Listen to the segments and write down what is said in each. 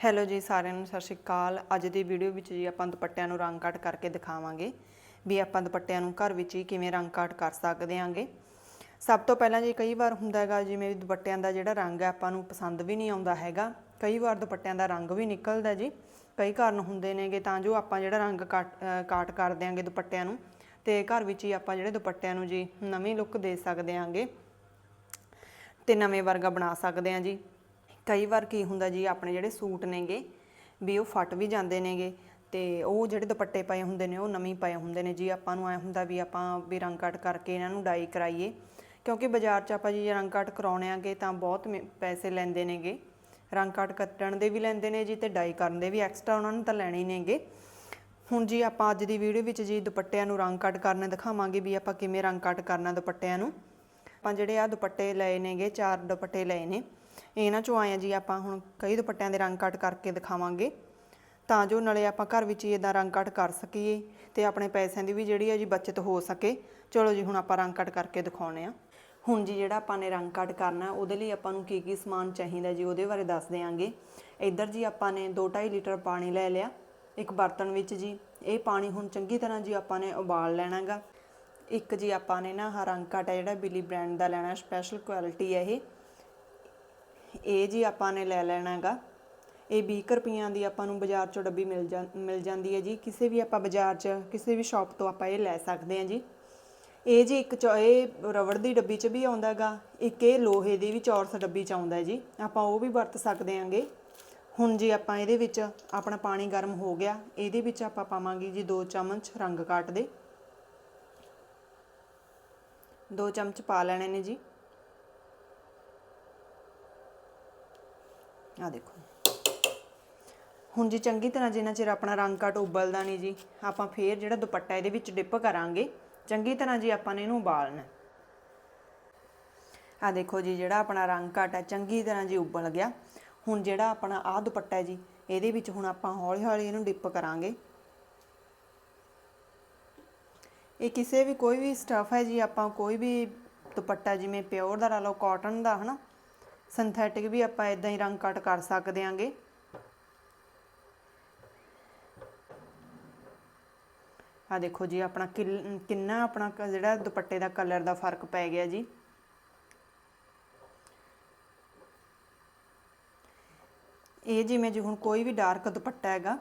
Hello ਜੀ ਸਾਰਿਆਂ ਨੂੰ, ਸਤਿ ਸ਼੍ਰੀ ਅਕਾਲ। ਅੱਜ ਦੀ ਵੀਡੀਓ ਵਿੱਚ ਜੀ ਆਪਾਂ ਦੁਪੱਟਿਆਂ ਨੂੰ ਰੰਗ ਕੱਟ ਕਰਕੇ ਦਿਖਾਵਾਂਗੇ ਵੀ ਆਪਾਂ ਦੁਪੱਟਿਆਂ ਨੂੰ ਘਰ ਵਿੱਚ ਹੀ ਕਿਵੇਂ ਰੰਗ ਕੱਟ ਕਰ ਸਕਦੇ ਆਂਗੇ ਸਭ ਤੋਂ ਪਹਿਲਾਂ ਜੀ ਕਈ ਵਾਰ ਹੁੰਦਾ ਹੈਗਾ, ਜਿਵੇਂ ਵੀ ਦੁਪੱਟਿਆਂ ਦਾ ਜਿਹੜਾ ਰੰਗ ਹੈ, ਆਪਾਂ ਨੂੰ ਪਸੰਦ ਵੀ ਨਹੀਂ ਆਉਂਦਾ ਹੈਗਾ। ਕਈ ਵਾਰ ਦੁਪੱਟਿਆਂ ਦਾ ਰੰਗ ਵੀ ਨਿਕਲਦਾ ਜੀ। ਕਈ ਕਾਰਨ ਹੁੰਦੇ ਨੇਗੇ, ਤਾਂ ਜੋ ਆਪਾਂ ਜਿਹੜਾ ਰੰਗ ਕੱਟ ਕਾਟ ਕਰ ਦਿਆਂਗੇ ਦੁਪੱਟਿਆਂ ਨੂੰ, ਤੇ ਘਰ ਵਿੱਚ ਹੀ ਆਪਾਂ ਜਿਹੜੇ ਦੁਪੱਟਿਆਂ ਨੂੰ ਜੀ ਨਵੀਂ ਲੁੱਕ ਦੇ ਸਕਦੇ ਆਂਗੇ ਤੇ ਨਵੇਂ ਵਰਗਾ ਬਣਾ ਸਕਦੇ ਆ ਜੀ। ਕਈ ਵਾਰ ਕੀ ਹੁੰਦਾ ਜੀ, ਆਪਣੇ ਜਿਹੜੇ ਸੂਟ ਨੇਗੇ ਵੀ ਉਹ ਫਟ ਵੀ ਜਾਂਦੇ ਨੇਗੇ ਤੇ ਉਹ ਜਿਹੜੇ ਦੁਪੱਟੇ ਪਏ ਹੁੰਦੇ ਨੇ, ਉਹ ਨਵੇਂ ਪਏ ਹੁੰਦੇ ਨੇ ਜੀ। ਆਪਾਂ ਨੂੰ ਐ ਹੁੰਦਾ ਵੀ ਆਪਾਂ ਵੀ ਰੰਗ ਕੱਟ ਕਰਕੇ ਇਹਨਾਂ ਨੂੰ ਡਾਈ ਕਰਾਈਏ। ਕਿਉਂਕਿ ਬਾਜ਼ਾਰ 'ਚ ਆਪਾਂ ਜੀ ਰੰਗ ਕੱਟ ਕਰਾਉਣੇ ਆਗੇ ਤਾਂ ਬਹੁਤ ਮੇ- ਪੈਸੇ ਲੈਂਦੇ ਨੇਗੇ। ਰੰਗ ਕੱਟ ਕੱਟਣ ਦੇ ਵੀ ਲੈਂਦੇ ਨੇ ਜੀ ਤੇ ਡਾਈ ਕਰਨ ਦੇ ਵੀ ਐਕਸਟਰਾ ਉਹਨਾਂ ਨੂੰ ਤਾਂ ਲੈਣੇ ਹੀ ਨੇਗੇ। ਹੁਣ ਜੀ ਆਪਾਂ ਅੱਜ ਦੀ ਵੀਡੀਓ ਵਿੱਚ ਜੀ ਦੁਪੱਟਿਆਂ ਨੂੰ ਰੰਗ ਕੱਟ ਕਰਨਾ ਦਿਖਾਵਾਂਗੇ ਵੀ ਆਪਾਂ ਕਿਵੇਂ ਰੰਗ ਕੱਟ ਕਰਨਾ ਦੁਪੱਟਿਆਂ ਨੂੰ। ਆਪਾਂ ਜਿਹੜੇ ਆ ਦੁਪੱਟੇ ਲਏ ਨੇਗੇ, ਚਾਰ ਦੁਪੱਟੇ ਲਏ ਨੇ। ਇਹਨਾਂ ਚੋਂ ਆਏ ਆ ਜੀ, ਆਪਾਂ ਹੁਣ ਕਈ ਦੁਪੱਟਿਆਂ ਦੇ ਰੰਗ ਕੱਟ ਕਰਕੇ ਦਿਖਾਵਾਂਗੇ। ਤਾਂ ਜੋ ਨਾਲੇ ਆਪਾਂ ਘਰ ਵਿੱਚ ਹੀ ਇਦਾਂ ਰੰਗ ਕੱਟ ਕਰ ਸਕੀਏ ਤੇ ਆਪਣੇ ਪੈਸਿਆਂ ਦੀ ਵੀ ਜਿਹੜੀ ਹੈ ਜੀ ਬਚਤ ਹੋ ਸਕੇ। ਚਲੋ ਜੀ, ਹੁਣ ਆਪਾਂ ਰੰਗ ਕੱਟ ਕਰਕੇ ਦਿਖਾਉਣੇ ਆ ਹੁਣ ਜੀ ਜਿਹੜਾ ਆਪਾਂ ਨੇ ਰੰਗ ਕੱਟ ਕਰਨਾ, ਉਹਦੇ ਲਈ ਆਪਾਂ ਨੂੰ ਕੀ ਕੀ ਸਮਾਨ ਚਾਹੀਦਾ ਜੀ, ਉਹਦੇ ਬਾਰੇ ਦੱਸ ਦਿਆਂਗੇ। ਇੱਧਰ ਜੀ ਆਪਾਂ ਨੇ 2.5 ਲੀਟਰ ਪਾਣੀ ਲੈ ਲਿਆ। ਇੱਕ ਬਰਤਨ ਵਿੱਚ ਜੀ, ਇਹ ਪਾਣੀ ਹੁਣ ਚੰਗੀ ਤਰ੍ਹਾਂ ਜੀ ਆਪਾਂ ਨੇ ਉਬਾਲ ਲੈਣਾਗਾ। ਇੱਕ ਜੀ ਆਪਾਂ ਨੇ ਨਾ ਆਹ ਰੰਗ ਕੱਟ ਹੈ ਜਿਹੜਾ ਬਿਲੀ ਬ੍ਰਾਂਡ ਦਾ ਲੈਣਾ, ਸਪੈਸ਼ਲ ਕੁਆਲਿਟੀ ਹੈ ਇਹ। ਇਹ ਜੀ ਆਪਾਂ ਨੇ ਲੈ ਲੈਣਾ ਹੈਗਾ। ਇਹ 20 ਰੁਪਈਆਂ ਦੀ ਆਪਾਂ ਨੂੰ ਬਾਜ਼ਾਰ ਚੋਂ ਡੱਬੀ ਮਿਲ ਜਾਂ, ਮਿਲ ਜਾਂਦੀ ਹੈ ਜੀ। ਕਿਸੇ ਵੀ ਆਪਾਂ ਬਾਜ਼ਾਰ 'ਚ, ਕਿਸੇ ਵੀ ਸ਼ਾਪ ਤੋਂ ਆਪਾਂ ਇਹ ਲੈ ਸਕਦੇ ਹਾਂ ਜੀ। ਇਹ ਜੀ ਇੱਕ ਚੌ- ਇਹ ਰਬੜ ਦੀ ਡੱਬੀ 'ਚ ਵੀ ਆਉਂਦਾ ਗਾ ਇੱਕ ਇਹ ਲੋਹੇ ਦੀ ਵੀ ਚੌਰਸ ਡੱਬੀ 'ਚ ਆਉਂਦਾ ਜੀ। ਆਪਾਂ ਉਹ ਵੀ ਵਰਤ ਸਕਦੇ ਆਂਗੇ ਹੁਣ ਜੀ ਆਪਾਂ ਇਹਦੇ ਵਿੱਚ ਆਪਣਾ ਪਾਣੀ ਗਰਮ ਹੋ ਗਿਆ, ਇਹਦੇ ਵਿੱਚ ਆਪਾਂ ਪਾਵਾਂਗੇ ਜੀ 2 ਚਮਚ ਰੰਗ ਕਾਟ ਦੇ। 2 ਚਮਚ ਪਾ ਲੈਣੇ ਨੇ ਜੀ। ਆ ਦੇਖੋ ਹੁਣ ਜੀ ਚੰਗੀ ਤਰ੍ਹਾਂ ਜਿੰਨਾ ਚਿਰ ਆਪਣਾ ਰੰਗ ਕੱਟ ਉਬਲਦਾ ਨਹੀਂ ਜੀ, ਆਪਾਂ ਫੇਰ ਜਿਹੜਾ ਦੁਪੱਟਾ ਇਹਦੇ ਵਿੱਚ ਡਿਪ ਕਰਾਂਗੇ, ਚੰਗੀ ਤਰ੍ਹਾਂ ਜੀ ਆਪਾਂ ਨੇ ਇਹਨੂੰ ਉਬਾਲਣਾ। ਆ ਦੇਖੋ ਜੀ, ਜਿਹੜਾ ਆਪਣਾ ਰੰਗ ਕੱਟ ਹੈ, ਚੰਗੀ ਤਰ੍ਹਾਂ ਜੀ ਉਬਲ ਗਿਆ। ਹੁਣ ਜਿਹੜਾ ਆਪਣਾ ਆਹ ਦੁਪੱਟਾ ਹੈ ਜੀ, ਇਹਦੇ ਵਿੱਚ ਹੁਣ ਆਪਾਂ ਹੌਲੀ ਹੌਲੀ ਇਹਨੂੰ ਡਿਪ ਕਰਾਂਗੇ। ਇਹ ਕਿਸੇ ਵੀ ਕੋਈ ਵੀ ਸਟਫ ਹੈ ਜੀ, ਆਪਾਂ ਕੋਈ ਵੀ ਦੁਪੱਟਾ ਜਿਵੇਂ ਪਿਓਰ ਦਾ ਲਾ ਲਓ ਕਾਟਨ ਦਾ, ਹਨਾ ਸਿੰਥੈਟਿਕ ਵੀ ਆਪਾਂ ਇਦਾਂ ਹੀ ਰੰਗ ਕੱਟ ਕਰ ਸਕਦੇ ਆਂਗੇ। ਆ ਦੇਖੋ ਜੀ, ਆਪਣਾ ਕਿੰਨਾ ਆਪਣਾ ਜਿਹੜਾ ਦੁਪੱਟੇ ਦਾ ਕਲਰ ਦਾ ਫ਼ਰਕ ਪੈ ਗਿਆ ਜੀ। ਇਹ ਜਿਵੇਂ ਜੀ ਹੁਣ ਕੋਈ ਵੀ ਡਾਰਕ ਦੁਪੱਟਾ ਹੈਗਾ,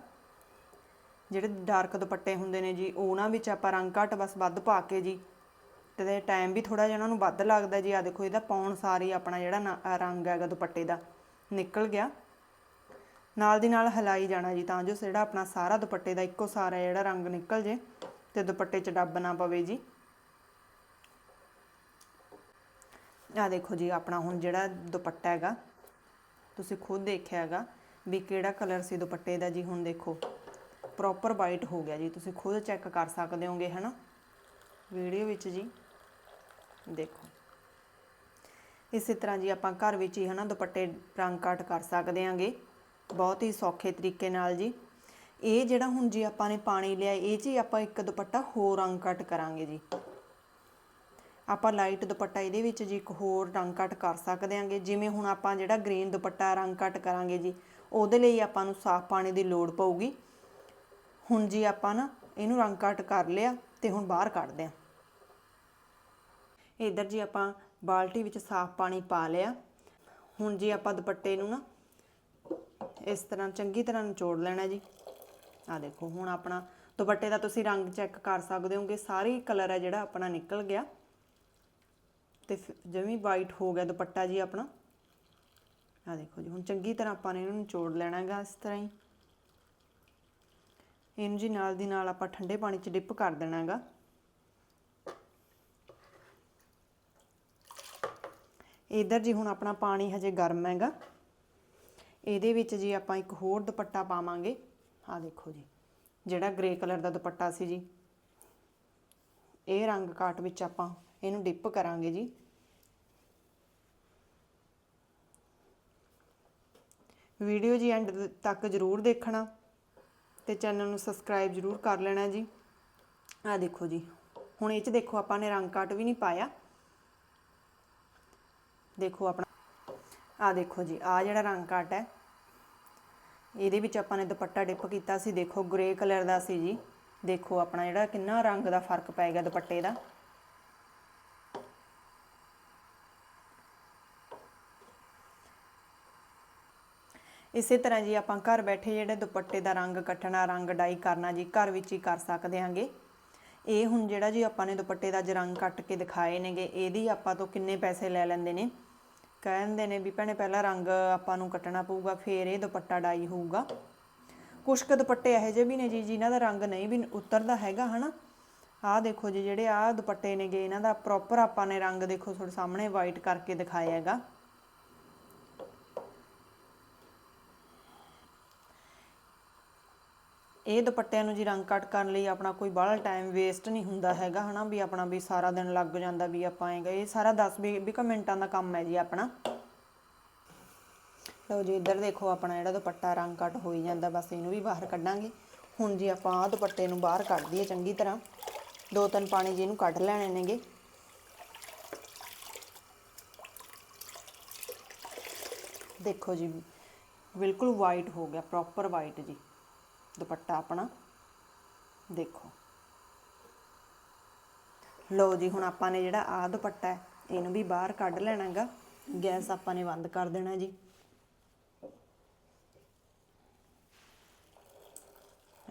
ਜਿਹੜੇ ਡਾਰਕ ਦੁਪੱਟੇ ਹੁੰਦੇ ਨੇ ਜੀ, ਉਹਨਾਂ ਵਿੱਚ ਆਪਾਂ ਰੰਗ ਘੱਟ ਬਸ ਵੱਧ ਪਾ ਕੇ ਜੀ ਤੇ ਟਾਈਮ ਵੀ ਥੋੜਾ ਜਿਹਾ ਉਹਨਾਂ ਨੂੰ ਵੱਧ ਲੱਗਦਾ ਜੀ। ਆ ਦੇਖੋ, ਇਹਦਾ ਪਾਉਣ ਸਾਰੀ ਆਪਣਾ ਜਿਹੜਾ ਨਾ- ਰੰਗ ਹੈਗਾ ਦੁਪੱਟੇ ਦਾ, ਨਿਕਲ ਗਿਆ। ਨਾਲ ਦੀ ਨਾਲ ਹਲਾਈ ਜਾਣਾ ਜੀ, ਤਾਂ ਜੋ ਜਿਹੜਾ ਆਪਣਾ ਸਾਰਾ ਦੁਪੱਟੇ ਦਾ ਇੱਕੋ ਸਾਰਾ ਜਿਹੜਾ ਰੰਗ ਨਿਕਲ ਜੇ ਤੇ ਦੁਪੱਟੇ 'ਚ ਡੱਬ ਨਾ ਪਵੇ ਜੀ। ਆ ਦੇਖੋ ਜੀ, ਆਪਣਾ ਹੁਣ ਜਿਹੜਾ ਦੁਪੱਟਾ ਹੈਗਾ, ਤੁਸੀਂ ਖੁਦ ਦੇਖਿਆ ਹੈਗਾ ਵੀ ਕਿਹੜਾ ਕਲਰ ਸੀ ਦੁਪੱਟੇ ਦਾ ਜੀ। ਹੁਣ ਦੇਖੋ ਪ੍ਰੋਪਰ ਵਾਈਟ ਹੋ ਗਿਆ ਜੀ। ਤੁਸੀਂ ਖੁਦ ਚੈੱਕ ਕਰ ਸਕਦੇ ਹੋਗੇ, ਹਨਾ? ਵੀਡੀਓ ਵਿੱਚ ਜੀ। ਦੇਖੋ। ਇਸੇ ਤਰ੍ਹਾਂ ਜੀ ਆਪਾਂ ਘਰ ਵਿੱਚ ਹੀ ਹਨਾ ਦੁਪੱਟੇ ਰੰਗ ਕੱਟ ਕਰ ਸਕਦੇ ਆਂਗੇ। ਬਹੁਤ ਹੀ ਸੌਖੇ ਤਰੀਕੇ ਨਾਲ ਜੀ। ਇਹ ਜਿਹੜਾ ਹੁਣ ਜੀ ਆਪਾਂ ਨੇ ਪਾਣੀ ਲਿਆ, ਇਹ 'ਚ ਹੀ ਆਪਾਂ ਇੱਕ ਦੁਪੱਟਾ ਹੋਰ ਰੰਗ ਕੱਟ ਕਰਾਂਗੇ ਜੀ। ਆਪਾਂ ਲਾਈਟ ਦੁਪੱਟਾ ਇਹਦੇ ਵਿੱਚ ਜੀ ਇੱਕ ਹੋਰ ਰੰਗ ਕੱਟ ਕਰ ਸਕਦੇ ਆਂਗੇ। ਜਿਵੇਂ ਹੁਣ ਆਪਾਂ ਜਿਹੜਾ ਗ੍ਰੀਨ ਦੁਪੱਟਾ ਰੰਗ ਕੱਟ ਕਰਾਂਗੇ ਜੀ, ਉਹਦੇ ਲਈ ਆਪਾਂ ਨੂੰ ਸਾਫ਼ ਪਾਣੀ ਦੀ ਲੋੜ ਪਊਗੀ। ਹੁਣ ਜੀ ਆਪਾਂ ਨਾ ਇਹਨੂੰ ਰੰਗ ਕੱਟ ਕਰ ਲਿਆ ਤੇ ਹੁਣ ਬਾਹਰ ਕੱਢਦੇ ਆਂ। ਇਧਰ ਜੀ ਆਪਾਂ ਬਾਲਟੀ ਵਿੱਚ ਸਾਫ਼ ਪਾਣੀ ਪਾ ਲਿਆ। ਹੁਣ ਜੀ ਆਪਾਂ ਦੁਪੱਟੇ ਨੂੰ ਨਾ ਇਸ ਤਰ੍ਹਾਂ ਚੰਗੀ ਤਰ੍ਹਾਂ ਨਿਚੋੜ ਲੈਣਾ ਜੀ। ਆ ਦੇਖੋ, ਹੁਣ ਆਪਣਾ ਦੁਪੱਟੇ ਦਾ ਤੁਸੀਂ ਰੰਗ ਚੈੱਕ ਕਰ ਸਕਦੇ ਹੋਗੇ, ਸਾਰੀ ਕਲਰ ਹੈ ਜਿਹੜਾ ਆਪਣਾ ਨਿਕਲ ਗਿਆ। ਤੇ ਜਿਵੇਂ ਵਾਈਟ ਹੋ ਗਿਆ ਦੁਪੱਟਾ ਜੀ ਆਪਣਾ। ਆ ਦੇਖੋ ਜੀ, ਹੁਣ ਚੰਗੀ ਤਰ੍ਹਾਂ ਆਪਾਂ ਨੇ ਇਹਨੂੰ ਨਿਚੋੜ ਲੈਣਾ ਹੈਗਾ ਇਸ ਤਰ੍ਹਾਂ ਹੀ। ਇਹਨੂੰ ਜੀ ਨਾਲ ਦੀ ਨਾਲ ਆਪਾਂ ਠੰਡੇ ਪਾਣੀ 'ਚ ਡਿਪ ਕਰ ਦੇਣਾ ਇਧਰ ਜੀ ਹੁਣ ਆਪਣਾ ਪਾਣੀ ਹਜੇ ਗਰਮ ਹੈਗਾ। ਇਹਦੇ ਵਿੱਚ ਜੀ ਆਪਾਂ ਇੱਕ ਹੋਰ ਦੁਪੱਟਾ ਪਾਵਾਂਗੇ। ਆ ਦੇਖੋ ਜੀ, ਜਿਹੜਾ ਗ੍ਰੇ ਕਲਰ ਦਾ ਦੁਪੱਟਾ ਸੀ ਜੀ। ਇਹ ਰੰਗ ਕਾਟ ਵਿੱਚ ਆਪਾਂ ਇਹਨੂੰ ਡਿਪ ਕਰਾਂਗੇ ਜੀ। ਵੀਡੀਓ ਜੀ ਐਂਡ ਤੱਕ ਜ਼ਰੂਰ ਦੇਖਣਾ ਤੇ ਚੈਨਲ ਨੂੰ ਸਬਸਕ੍ਰਾਈਬ ਜ਼ਰੂਰ ਕਰ ਲੈਣਾ ਜੀ। ਆ ਦੇਖੋ ਜੀ, ਹੁਣ ਇਹ ਚ ਦੇਖੋ ਆਪਾਂ ਨੇ ਰੰਗ ਕਾਟ ਵੀ ਨਹੀਂ ਪਾਇਆ। ਦੇਖੋ ਆਪਣਾ। ਆ ਦੇਖੋ ਜੀ ਆ ਜਿਹੜਾ ਰੰਗ ਕਾਟ ਹੈ, ਇਹਦੇ ਵਿੱਚ ਆਪਾਂ ਨੇ ਦੁਪੱਟਾ ਡਿਪ ਕੀਤਾ ਸੀ, ਦੇਖੋ ਗ੍ਰੇ ਕਲਰ ਦਾ ਸੀ ਜੀ। ਦੇਖੋ ਆਪਣਾ ਜਿਹੜਾ ਕਿੰਨਾ ਰੰਗ ਦਾ ਫ਼ਰਕ ਪੈ ਗਿਆ ਦੁਪੱਟੇ ਦਾ। ਇਸੇ ਤਰ੍ਹਾਂ ਜੀ ਆਪਾਂ ਘਰ ਬੈਠੇ ਜਿਹੜੇ ਦੁਪੱਟੇ ਦਾ ਰੰਗ ਕੱਟਣਾ, ਰੰਗ ਡਾਈ ਕਰਨਾ ਜੀ, ਘਰ ਵਿੱਚ ਹੀ ਕਰ ਸਕਦੇ ਹਾਂਗੇ। ਇਹ ਹੁਣ ਜਿਹੜਾ ਜੀ ਆਪਾਂ ਨੇ ਦੁਪੱਟੇ ਦਾ ਅੱਜ ਰੰਗ ਕੱਟ ਕੇ ਦਿਖਾਏ ਨੇਗੇ, ਇਹਦੀ ਆਪਾਂ ਤੋਂ ਕਿੰਨੇ ਪੈਸੇ ਲੈ ਲੈਂਦੇ ਨੇ? ਕਹਿੰਦੇ ਨੇ ਵੀ ਭੈਣੇ ਪਹਿਲਾਂ ਰੰਗ ਆਪਾਂ ਨੂੰ ਕੱਟਣਾ ਪਊਗਾ, ਫੇਰ ਇਹ ਦੁਪੱਟਾ ਡਾਈ ਹੋਊਗਾ। ਕੁਛ ਕੁ ਦੁਪੱਟੇ ਇਹੋ ਜਿਹੇ ਵੀ ਨੇ ਜੀ, ਜਿਨ੍ਹਾਂ ਦਾ ਰੰਗ ਨਹੀਂ ਵੀ ਉਤਰਦਾ ਹੈਗਾ, ਹਨਾ? ਆਹ ਦੇਖੋ ਜੀ, ਜਿਹੜੇ ਆਹ ਦੁਪੱਟੇ ਨੇਗੇ, ਇਹਨਾਂ ਦਾ ਪ੍ਰੋਪਰ ਆਪਾਂ ਨੇ ਰੰਗ ਦੇਖੋ ਤੁਹਾਡੇ ਸਾਹਮਣੇ ਵਾਈਟ ਕਰਕੇ ਦਿਖਾਇਆ ਹੈਗਾ। ਇਹ ਦੁਪੱਟਿਆਂ ਨੂੰ ਜੀ ਰੰਗ ਕੱਟ ਕਰਨ ਲਈ ਆਪਣਾ ਕੋਈ ਬਾਹਲਾ ਟਾਈਮ ਵੇਸਟ ਨਹੀਂ ਹੁੰਦਾ ਹੈਗਾ, ਹਨਾ? ਵੀ ਆਪਣਾ ਵੀ ਸਾਰਾ ਦਿਨ ਲੱਗ ਜਾਂਦਾ ਵੀ ਆਪਾਂ ਐਂ ਗਏ ਇਹ ਸਾਰਾ 10 ਵੀਹ ਵੀਹ ਕੁ ਮਿੰਟਾਂ ਦਾ ਕੰਮ ਹੈ ਜੀ ਆਪਣਾ। ਲਓ ਜੀ, ਇੱਧਰ ਦੇਖੋ ਆਪਣਾ ਜਿਹੜਾ ਦੁਪੱਟਾ ਰੰਗ ਕੱਟ ਹੋਈ ਜਾਂਦਾ, ਬਸ ਇਹਨੂੰ ਵੀ ਬਾਹਰ ਕੱਢਾਂਗੇ। ਹੁਣ ਜੀ ਆਪਾਂ ਆਹ ਦੁਪੱਟੇ ਨੂੰ ਬਾਹਰ ਕੱਢ ਦਈਏ ਚੰਗੀ ਤਰ੍ਹਾਂ। ਦੋ ਤਿੰਨ ਪਾਣੀ ਜੀ ਇਹਨੂੰ ਕੱਢ ਲੈਣੇ ਨੇਗੇ। ਦੇਖੋ ਜੀ, ਬਿਲਕੁਲ ਵਾਈਟ ਹੋ ਗਿਆ ਪ੍ਰੋਪਰ ਵਾਈਟ ਜੀ। ਦੁਪੱਟਾ ਆਪਣਾ। ਦੇਖੋ। ਲਓ ਜੀ, ਹੁਣ ਆਪਾਂ ਨੇ ਜਿਹੜਾ ਆਹ ਦੁਪੱਟਾ ਹੈ, ਇਹਨੂੰ ਵੀ ਬਾਹਰ ਕੱਢ ਲੈਣਾਗਾ। ਗੈਸ ਆਪਾਂ ਨੇ ਬੰਦ ਕਰ ਦੇਣਾ ਜੀ।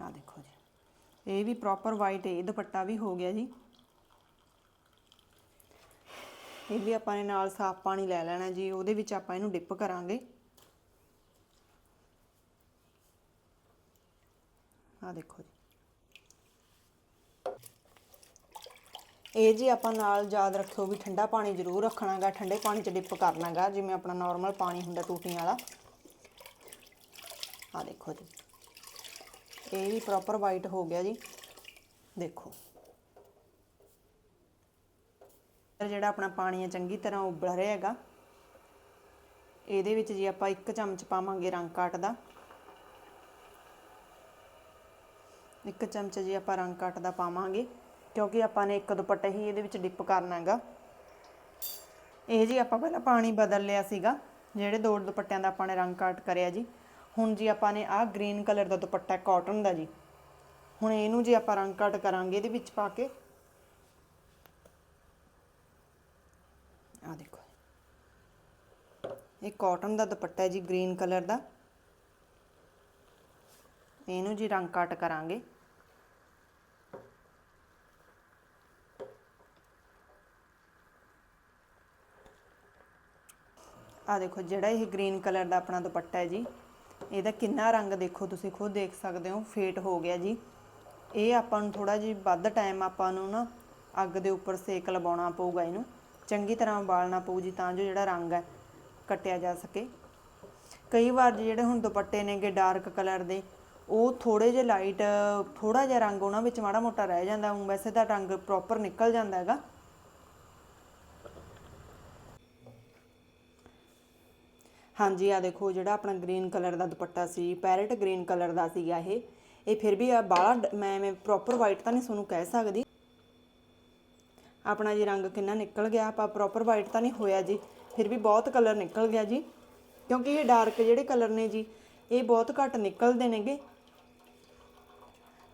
ਆ ਦੇਖੋ ਜੀ। ਇਹ ਵੀ ਪ੍ਰੋਪਰ ਵਾਈਟ ਇਹ ਦੁਪੱਟਾ ਵੀ ਹੋ ਗਿਆ ਜੀ। ਇਹ ਵੀ ਆਪਾਂ ਨੇ ਨਾਲ ਸਾਫ਼ ਪਾਣੀ ਲੈ ਲੈਣਾ ਜੀ। ਉਹਦੇ ਵਿੱਚ ਆਪਾਂ ਇਹਨੂੰ ਡਿਪ ਕਰਾਂਗੇ। ਆ ਦੇਖੋ ਜੀ। ਇਹ ਜੀ ਆਪਾਂ ਨਾਲ ਯਾਦ ਰੱਖਿਓ ਵੀ ਠੰਡਾ ਪਾਣੀ ਜ਼ਰੂਰ ਰੱਖਣਾਗਾ, ਠੰਡੇ ਪਾਣੀ 'ਚ ਡਿਪ ਕਰਨਾਗਾ, ਜਿਵੇਂ ਆਪਣਾ ਨਾਰਮਲ ਪਾਣੀ ਹੁੰਦਾ ਟੂਟੀਆਂ ਵਾਲਾ। ਆ ਦੇਖੋ ਜੀ। ਇਹ ਵੀ ਪ੍ਰੋਪਰ ਵਾਈਟ ਹੋ ਗਿਆ ਜੀ। ਦੇਖੋ। ਜਿਹੜਾ ਆਪਣਾ ਪਾਣੀ ਹੈ ਚੰਗੀ ਤਰ੍ਹਾਂ ਉਬਲ ਰਿਹਾ ਹੈਗਾ, ਇਹਦੇ ਵਿੱਚ ਜੀ ਆਪਾਂ ਇੱਕ ਚਮਚ ਪਾਵਾਂਗੇ ਰੰਗ ਕਾਟ ਦਾ। ਇੱਕ ਚਮਚ ਜੀ ਆਪਾਂ ਰੰਗ ਕੱਟ ਦਾ ਪਾਵਾਂਗੇ, ਕਿਉਂਕਿ ਆਪਾਂ ਨੇ ਇੱਕ ਦੁਪੱਟਾ ਹੀ ਇਹਦੇ ਵਿੱਚ ਡਿਪ ਕਰਨਾ ਹੈਗਾ। ਇਹ ਜੀ ਆਪਾਂ ਪਹਿਲਾਂ ਪਾਣੀ ਬਦਲ ਲਿਆ ਸੀਗਾ, ਜਿਹੜੇ ਦੋ ਦੁਪੱਟਿਆਂ ਦਾ ਆਪਾਂ ਨੇ ਰੰਗ ਕੱਟ ਕਰਿਆ ਜੀ। ਹੁਣ ਜੀ ਆਪਾਂ ਨੇ ਆਹ ਗ੍ਰੀਨ ਕਲਰ ਦਾ ਦੁਪੱਟਾ ਕਾਟਨ ਦਾ ਜੀ। ਹੁਣ ਇਹਨੂੰ ਜੀ ਆਪਾਂ ਰੰਗ ਕੱਟ ਕਰਾਂਗੇ, ਇਹਦੇ ਵਿੱਚ ਪਾ ਕੇ। ਆ ਦੇਖੋ। ਇਹ ਕਾਟਨ ਦਾ ਦੁਪੱਟਾ ਹੈ ਜੀ, ਗ੍ਰੀਨ ਕਲਰ ਦਾ। ਇਹਨੂੰ ਜੀ ਰੰਗ ਕੱਟ ਕਰਾਂਗੇ। ਆ ਦੇਖੋ, ਜਿਹੜਾ ਇਹ ਗ੍ਰੀਨ ਕਲਰ ਦਾ ਆਪਣਾ ਦੁਪੱਟਾ ਹੈ ਜੀ, ਇਹਦਾ ਕਿੰਨਾ ਰੰਗ ਦੇਖੋ ਤੁਸੀਂ ਖੁਦ ਦੇਖ ਸਕਦੇ ਹੋ, ਫੇਟ ਹੋ ਗਿਆ ਜੀ। ਇਹ ਆਪਾਂ ਨੂੰ ਥੋੜਾ ਜਿਹਾ ਵੱਧ ਟਾਈਮ ਆਪਾਂ ਨੂੰ ਨਾ ਅੱਗ ਦੇ ਉੱਪਰ ਸੇਕ ਲਵਾਉਣਾ ਪਊਗਾ ਇਹਨੂੰ, ਚੰਗੀ ਤਰ੍ਹਾਂ ਉਬਾਲਣਾ ਪਊ ਜੀ ਤਾਂ ਜੋ ਜਿਹੜਾ ਰੰਗ ਹੈ ਕੱਟਿਆ ਜਾ ਸਕੇ। ਕਈ ਵਾਰ ਜਿਹੜੇ ਹੁਣ ਦੁਪੱਟੇ ਨੇਗੇ ਡਾਰਕ ਕਲਰ ਦੇ, ਉਹ ਥੋੜੇ ਜਿਹਾ ਲਾਈਟ ਥੋੜਾ ਜਿਹਾ ਰੰਗ ਉਹਨਾਂ ਵਿੱਚ ਮਾੜਾ ਮੋਟਾ ਰਹਿ ਜਾਂਦਾ ਉਹ ਵੈਸੇ ਤਾਂ ਰੰਗ ਪ੍ਰੋਪਰ ਨਿਕਲ ਜਾਂਦਾ ਹੈਗਾ। ਹਾਂਜੀ ਆ ਦੇਖੋ, ਜਿਹੜਾ ਆਪਣਾ ਗ੍ਰੀਨ ਕਲਰ ਦਾ ਦੁਪੱਟਾ ਸੀ ਪੈਰਟ ਗ੍ਰੀਨ ਕਲਰ ਦਾ ਸੀਗਾ ਇਹ। ਇਹ ਫਿਰ ਵੀ ਆ ਬਾਹਲਾ ਮੈਂ ਮੈਂ ਪ੍ਰੋਪਰ ਵਾਈਟ ਤਾਂ ਨਹੀਂ ਤੁਹਾਨੂੰ ਕਹਿ ਸਕਦੀ। ਆਪਣਾ ਜੀ ਰੰਗ ਕਿੰਨਾ ਨਿਕਲ ਗਿਆ, ਆਪਾਂ ਪ੍ਰੋਪਰ ਵਾਈਟ ਤਾਂ ਨਹੀਂ ਹੋਇਆ ਜੀ। ਫਿਰ ਵੀ ਬਹੁਤ ਕਲਰ ਨਿਕਲ ਗਿਆ ਜੀ। ਕਿਉਂਕਿ ਇਹ ਡਾਰਕ ਜਿਹੜੇ ਕਲਰ ਨੇ ਜੀ, ਇਹ ਬਹੁਤ ਘੱਟ ਨਿਕਲਦੇ ਨੇਗੇ।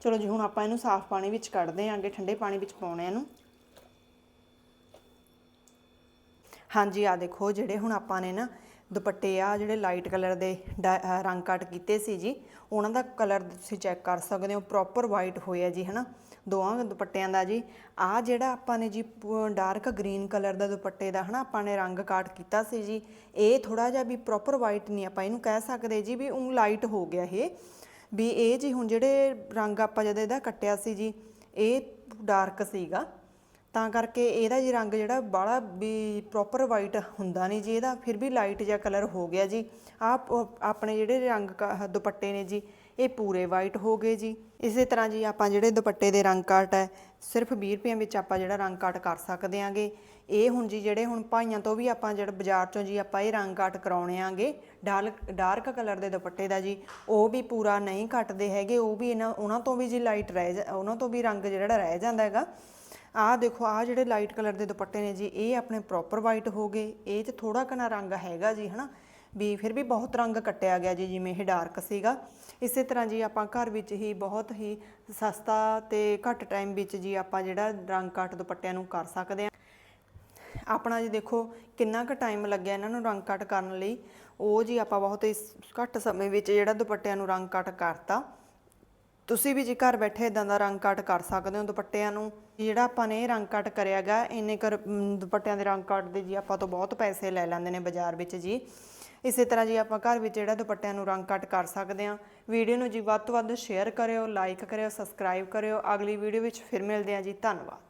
ਚਲੋ ਜੀ, ਹੁਣ ਆਪਾਂ ਇਹਨੂੰ ਸਾਫ਼ ਪਾਣੀ ਵਿੱਚ ਕੱਢਦੇ ਆਂਗੇ, ਠੰਡੇ ਪਾਣੀ ਵਿੱਚ ਪਾਉਣੇ ਇਹਨੂੰ। ਹਾਂਜੀ ਆ ਦੇਖੋ, ਜਿਹੜੇ ਹੁਣ ਆਪਾਂ ਨੇ ਨਾ ਦੁਪੱਟੇ ਆ ਜਿਹੜੇ ਲਾਈਟ ਕਲਰ ਦੇ ਡਾ- ਰੰਗ ਕੱਟ ਕੀਤੇ ਸੀ ਜੀ, ਉਹਨਾਂ ਦਾ ਕਲਰ ਤੁਸੀਂ ਚੈੱਕ ਕਰ ਸਕਦੇ ਹੋ ਪ੍ਰੋਪਰ ਵਾਈਟ ਹੋਇਆ ਜੀ, ਹਨਾ? ਦੋਵਾਂ ਦੁਪੱਟਿਆਂ ਦਾ ਜੀ। ਆ ਜਿਹੜਾ ਆਪਾਂ ਨੇ ਜੀ ਡਾਰਕ ਗ੍ਰੀਨ ਕਲਰ ਦਾ ਦੁਪੱਟੇ ਦਾ, ਹਨਾ, ਆਪਾਂ ਨੇ ਰੰਗ ਕਾਟ ਕੀਤਾ ਸੀ ਜੀ, ਇਹ ਥੋੜਾ ਜਿਹਾ ਵੀ ਪ੍ਰੋਪਰ ਵਾਈਟ ਨਹੀਂ ਆਪਾਂ ਇਹਨੂੰ ਕਹਿ ਸਕਦੇ ਜੀ, ਵੀ ਉਹ ਲਾਈਟ ਹੋ ਗਿਆ ਇਹ। ਵੀ ਇਹ ਜੀ ਹੁਣ ਜਿਹੜੇ ਰੰਗ ਆਪਾਂ ਜਦ ਇਹਦਾ ਕੱਟਿਆ ਸੀ ਜੀ, ਇਹ ਡਾਰਕ ਸੀਗਾ। ਤਾਂ ਕਰਕੇ ਇਹਦਾ ਜੀ ਰੰਗ ਜਿਹੜਾ ਬਾਹਲਾ ਵੀ ਪ੍ਰੋਪਰ ਵਾਈਟ ਹੁੰਦਾ ਨਹੀਂ ਜੀ ਇਹਦਾ, ਫਿਰ ਵੀ ਲਾਈਟ ਜਿਹਾ ਕਲਰ ਹੋ ਗਿਆ ਜੀ। ਆ ਆਪਣੇ ਜਿਹੜੇ ਰੰਗ ਕ- ਦੁਪੱਟੇ ਨੇ ਜੀ, ਇਹ ਪੂਰੇ ਵਾਈਟ ਹੋ ਗਏ ਜੀ। ਇਸੇ ਤਰ੍ਹਾਂ ਜੀ ਆਪਾਂ ਜਿਹੜੇ ਦੁਪੱਟੇ ਦੇ ਰੰਗ ਕਾਟ ਹੈ, ਸਿਰਫ 20 ਰੁਪਏ ਵਿੱਚ ਆਪਾਂ ਜਿਹੜਾ ਰੰਗ ਕਾਟ ਕਰ ਸਕਦੇ ਆਂਗੇ। ਇਹ ਹੁਣ ਜੀ ਜਿਹੜੇ ਹੁਣ ਭਾਈਆਂ ਤੋਂ ਵੀ ਆਪਾਂ ਜਿਹੜਾ ਬਾਜ਼ਾਰ ਚੋਂ ਜੀ ਆਪਾਂ ਇਹ ਰੰਗ ਕਾਟ ਕਰਾਉਣੇ ਆਂਗੇ ਡਾਰਕ ਡਾਰਕ ਕਲਰ ਦੇ ਦੁਪੱਟੇ ਦਾ ਜੀ, ਉਹ ਵੀ ਪੂਰਾ ਨਹੀਂ ਕੱਟਦੇ ਹੈਗੇ, ਉਹ ਵੀ ਇਹਨਾਂ, ਉਹਨਾਂ ਤੋਂ ਵੀ ਜੀ ਲਾਈਟ ਰਹਿ ਜਾ- ਉਹਨਾਂ ਤੋਂ ਵੀ ਰੰਗ ਜਿਹੜਾ ਰਹਿ ਜਾਂਦਾ ਹੈਗਾ। ਆਹ ਦੇਖੋ, ਆਹ ਜਿਹੜੇ ਲਾਈਟ ਕਲਰ ਦੇ ਦੁਪੱਟੇ ਨੇ ਜੀ, ਇਹ ਆਪਣੇ ਪ੍ਰੋਪਰ ਵਾਈਟ ਹੋ ਗਏ। ਇਹ 'ਚ ਥੋੜਾ ਕਨਾ ਰੰਗ ਹੈਗਾ ਜੀ, ਹਨਾ? ਵੀ ਫਿਰ ਵੀ ਬਹੁਤ ਰੰਗ ਕੱਟਿਆ ਗਿਆ ਜੀ, ਜਿਵੇਂ ਇਹ ਡਾਰਕ ਸੀਗਾ। ਇਸੇ ਤਰ੍ਹਾਂ ਜੀ ਆਪਾਂ ਘਰ ਵਿੱਚ ਹੀ ਬਹੁਤ ਹੀ ਸਸਤਾ ਤੇ ਘੱਟ ਟਾਈਮ ਵਿੱਚ ਜੀ ਆਪਾਂ ਜਿਹੜਾ ਰੰਗ ਕੱਟ ਦੁਪੱਟਿਆਂ ਨੂੰ ਕਰ ਸਕਦੇ ਹਾਂ। ਆਪਣਾ ਜੀ ਦੇਖੋ, ਕਿੰਨਾ ਕੁ ਟਾਈਮ ਲੱਗਿਆ ਇਹਨਾਂ ਨੂੰ ਰੰਗ ਕੱਟ ਕਰਨ ਲਈ। ਉਹ ਜੀ ਆਪਾਂ ਬਹੁਤ ਹੀ ਘੱਟ ਸਮੇਂ ਵਿੱਚ ਜਿਹੜਾ ਦੁਪੱਟਿਆਂ ਨੂੰ ਰੰਗ ਕੱਟ ਕਰਤਾ। ਤੁਸੀਂ ਵੀ ਜੀ ਘਰ ਬੈਠੇ ਇਦਾਂ ਦਾ ਰੰਗ ਕੱਟ ਕਰ ਸਕਦੇ ਹੋ ਦੁਪੱਟਿਆਂ ਨੂੰ। ਜਿਹੜਾ ਆਪਾਂ ਨੇ ਰੰਗ ਕੱਟ ਕਰਿਆਗਾ ਇੰਨੇ ਕਰ ਦੁਪੱਟਿਆਂ ਦੇ ਰੰਗ ਕੱਟ ਦੇ ਜੀ, ਆਪਾਂ ਤੋਂ ਬਹੁਤ ਪੈਸੇ ਲੈ ਲੈਂਦੇ ਨੇ ਬਾਜ਼ਾਰ ਵਿੱਚ ਜੀ। ਇਸੇ ਤਰ੍ਹਾਂ ਜੀ ਆਪਾਂ ਘਰ ਵਿੱਚ ਜਿਹੜਾ ਦੁਪੱਟਿਆਂ ਨੂੰ ਰੰਗ ਕੱਟ ਕਰ ਸਕਦੇ ਹਾਂ। ਵੀਡੀਓ ਨੂੰ ਜੀ ਵੱਧ ਤੋਂ ਵੱਧ ਸ਼ੇਅਰ ਕਰਿਓ, ਲਾਈਕ ਕਰਿਓ, ਸਬਸਕ੍ਰਾਈਬ ਕਰਿਓ। ਅਗਲੀ ਵੀਡੀਓ ਵਿੱਚ ਫਿਰ ਮਿਲਦੇ ਹਾਂ ਜੀ। ਧੰਨਵਾਦ।